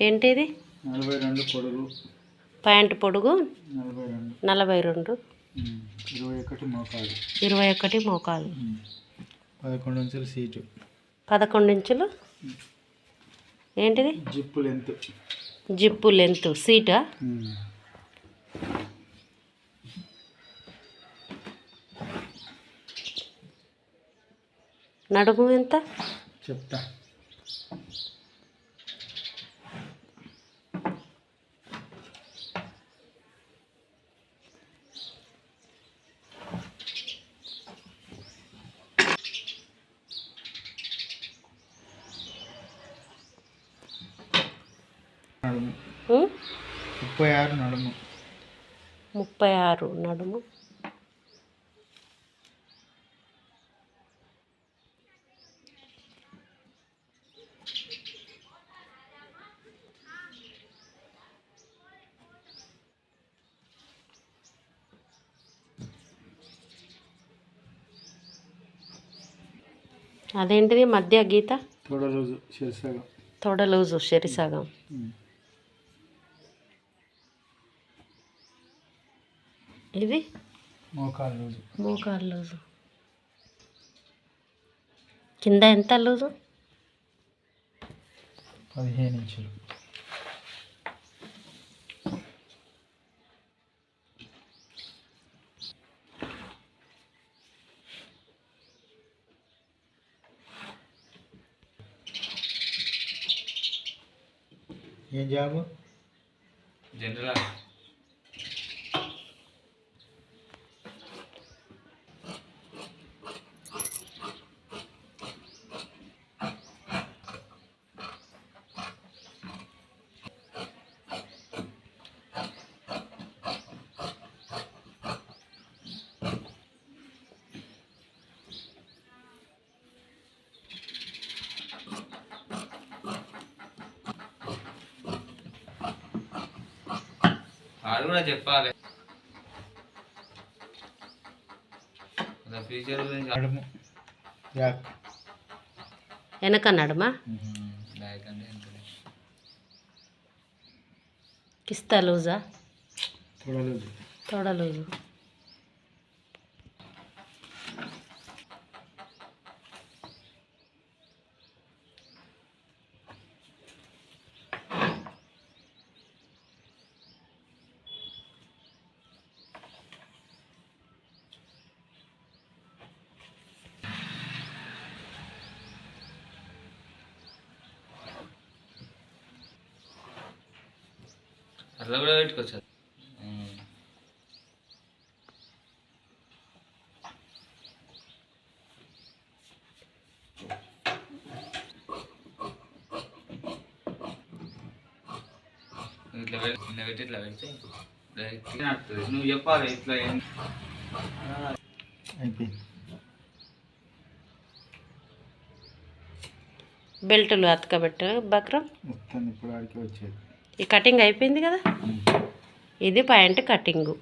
ఏంటిది? నలభై రెండు పొడుగు. ప్యాంటు పొడుగు? నలభై రెండు. ఇరవై ఒకటి మోకాలు. ఇరవై ఒకటి మోకాలు. పదకొండు ఇంచుల సీటు. పదకొండు ఇంచులు ఏంటిది? Zip length. Zip length. సీటా. నడుము ఎంత? చెప్తా. ముప్పై ఆరు నడుము. ముప్పై ఆరు నడుము. అదేంటిది మధ్య గీత? తొడ రోజు శిరసగం తొడ లూజు శరిసగం ఇది మోకాలు రోజు మోకాలు లూజు కింద ఎంత లూజు? పదిహేను ఇంచులు. ఏం జాబు? జనరల్ వాళ్ళు కూడా చెప్పాలి. ఫ్యూచర్ గురించి నడుము. యాక్ వెనక నడుమా? బ్యాక్ అంటే ఎంత? కిస్తా లూజా? తొడ రోజు తొడ లూజు అట్లా కూడా పెట్టుకోవచ్చు ఇట్లా పెట్టి ఇట్లా పెట్టి ఇట్లా పెడితే డైరెక్ట్ నడుతుంది నువ్వు చెప్పాలి ఇట్లా ఏం అయిపోయింది. బెల్టులు అతకబెట్ట బక్రం? మొత్తం ఇప్పుడు ఆడికి వచ్చేది. ఈ కటింగ్ అయిపోయింది కదా? ఇది ప్యాంట్ కటింగు.